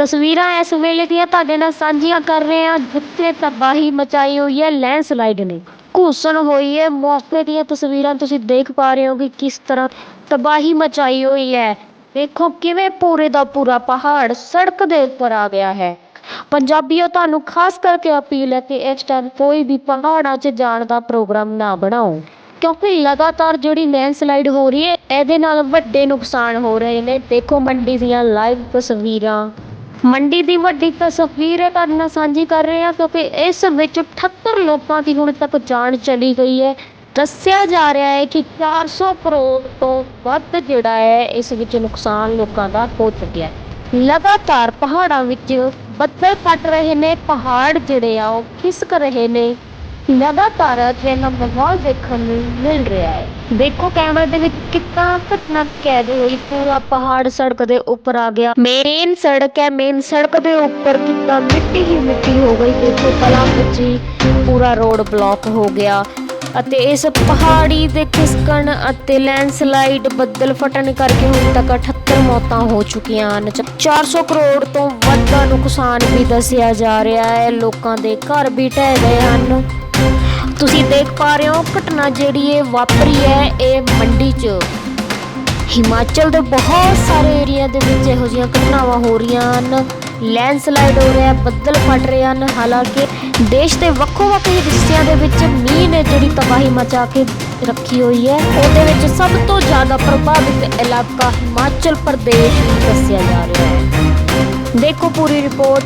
ਤਸਵੀਰਾਂ ਇਸ ਵੇਲੇ ਦੀਆਂ ਤੁਹਾਡੇ ਨਾਲ ਸਾਂਝੀਆਂ ਕਰ ਰਹੇ ਹਾਂ, ਜਿੱਥੇ ਤਬਾਹੀ ਮਚਾਈ ਹੋਈ ਹੈ ਲੈਂਡਸਲਾਈਡ ਨੇ। ਘੁਸਣ ਹੋਈ ਹੈ, ਮੌਕੇ ਦੀਆਂ ਤਸਵੀਰਾਂ ਤੁਸੀਂ ਦੇਖ ਪਾ ਰਹੇ ਹੋ ਕਿ ਕਿਸ ਤਰ੍ਹਾਂ ਤਬਾਹੀ ਮਚਾਈ ਹੋਈ ਹੈ। ਦੇਖੋ ਕਿਵੇਂ ਪੂਰੇ ਦਾ ਪੂਰਾ ਪਹਾੜ ਸੜਕ ਦੇ ਉੱਪਰ ਆ ਗਿਆ ਹੈ। ਪੰਜਾਬੀਓ, ਤੁਹਾਨੂੰ ਖਾਸ ਕਰਕੇ ਅਪੀਲ ਹੈ ਕਿ ਇਸ ਟਾਈਮ ਕੋਈ ਵੀ ਪਹਾੜਾਂ 'ਚ ਜਾਣ ਦਾ ਪ੍ਰੋਗਰਾਮ ਨਾ ਬਣਾਓ, ਕਿਉਂਕਿ ਲਗਾਤਾਰ ਜਿਹੜੀ ਲੈਂਡਸਲਾਈਡ ਹੋ ਰਹੀ ਹੈ, ਇਹਦੇ ਨਾਲ ਵੱਡੇ ਨੁਕਸਾਨ ਹੋ ਰਹੇ ਨੇ। ਦੇਖੋ ਮੰਡੀ ਦੀਆਂ ਲਾਈਵ ਤਸਵੀਰਾਂ। ਮੰਡੀ ਦੀ ਵੱਡੀ ਤਸਵੀਰ ਤੁਹਾਡੇ ਨਾਲ ਸਾਂਝੀ ਕਰ ਰਹੇ ਹਾਂ ਕਿਉਂਕਿ ਇਸ ਵਿੱਚ 78 ਲੋਕਾਂ ਦੀ ਹੁਣ ਤੱਕ ਜਾਨ ਚਲੀ ਗਈ ਹੈ। ਦੱਸਿਆ ਜਾ ਰਿਹਾ ਹੈ ਕਿ ਚਾਰ ਸੌ ਕਰੋੜ ਤੋਂ ਵੱਧ ਜਿਹੜਾ ਹੈ, ਇਸ ਵਿੱਚ ਨੁਕਸਾਨ ਲੋਕਾਂ ਦਾ ਹੋ ਚੁੱਕਿਆ ਲਗਾਤਾਰ ਪਹਾੜਾਂ ਵਿੱਚ ਬੱਦਲ ਫਟ ਰਹੇ ਨੇ, ਪਹਾੜ ਜਿਹੜੇ ਆ ਉਹ ਖਿਸਕ ਰਹੇ ਨੇ। ਲਗਾਤਾਰ ਅਜਿਹਾ ਮਾਹੌਲ ਦੇਖਣ ਨੂੰ ਮਿਲ ਰਿਹਾ ਹੈ। ਦੇਖੋ, ਕੈਮਰੇ ਦੇ ਵਿੱਚ ਕਿੰਨਾ ਘਟਨਾ ਕੈਦ ਹੋਈ, ਪੂਰਾ ਪਹਾੜ ਸੜਕ ਦੇ ਉੱਪਰ ਆ ਗਿਆ। ਮੇਨ ਸੜਕ ਹੈ ਮੇਨ ਸੜਕ ਦੇ ਉੱਪਰ ਕਿੰਨਾ ਮਿੱਟੀ ਹੀ ਮਿੱਟੀ ਹੋ ਗਈ। ਦੇਖੋ, ਕਲਾਂ ਵਿੱਚ ਪੂਰਾ ਰੋਡ ਬਲੌਕ ਹੋ ਗਿਆ। ਅਤੇ ਇਸ ਪਹਾੜੀ ਦੇ ਖਿਸਕਣ ਅਤੇ ਲੈਂਡਸਲਾਈਡ ਬੱਦਲ ਫਟਣ ਕਰਕੇ ਹੁਣ ਤੱਕ 78 ਮੌਤਾਂ ਹੋ ਚੁੱਕੀਆਂ ਹਨ। 400 ਕਰੋੜ ਤੋਂ ਵੱਧ ਦਾ ਨੁਕਸਾਨ ਵੀ ਦੱਸਿਆ ਜਾ ਰਿਹਾ ਹੈ। ਲੋਕਾਂ ਦੇ ਘਰ ਵੀ ਢਹਿ ਗਏ ਹਨ। ਦੇਖ ਪਾ ਰਹੇ ਹੋ, ਘਟਨਾ ਜਿਹੜੀ ਇਹ ਵਾਪਰੀ ਹੈ ਇਹ ਮੰਡੀ 'ਚ। ਹਿਮਾਚਲ ਦੇ ਬਹੁਤ ਸਾਰੇ ਏਰੀਆ ਦੇ ਵਿੱਚ ਇਹੋ ਜਿਹੀਆਂ ਘਟਨਾਵਾਂ ਹੋ ਰਹੀਆਂ ਹਨ। ਲੈਂਡਸਲਾਈਡ ਹੋ ਰਿਹਾ, ਬੱਦਲ ਫਟ ਰਹੇ ਹਨ। ਹਾਲਾਂਕਿ ਦੇਸ਼ ਦੇ ਵੱਖੋ-ਵੱਖ ਹਿੱਸਿਆਂ ਦੇ ਵਿੱਚ ਮੀਂਹ ਨੇ ਜਿਹੜੀ ਤਬਾਹੀ ਮਚਾ ਕੇ ਰੱਖੀ ਹੋਈ ਹੈ। ਉਹਦੇ ਵਿੱਚ ਸਭ ਤੋਂ ਜ਼ਿਆਦਾ ਪ੍ਰਭਾਵਿਤ ਇਲਾਕਾ ਹਿਮਾਚਲ ਪ੍ਰਦੇਸ਼ ਦੱਸਿਆ ਜਾ ਰਿਹਾ ਹੈ। ਦੇਖੋ ਪੂਰੀ ਰਿਪੋਰਟ।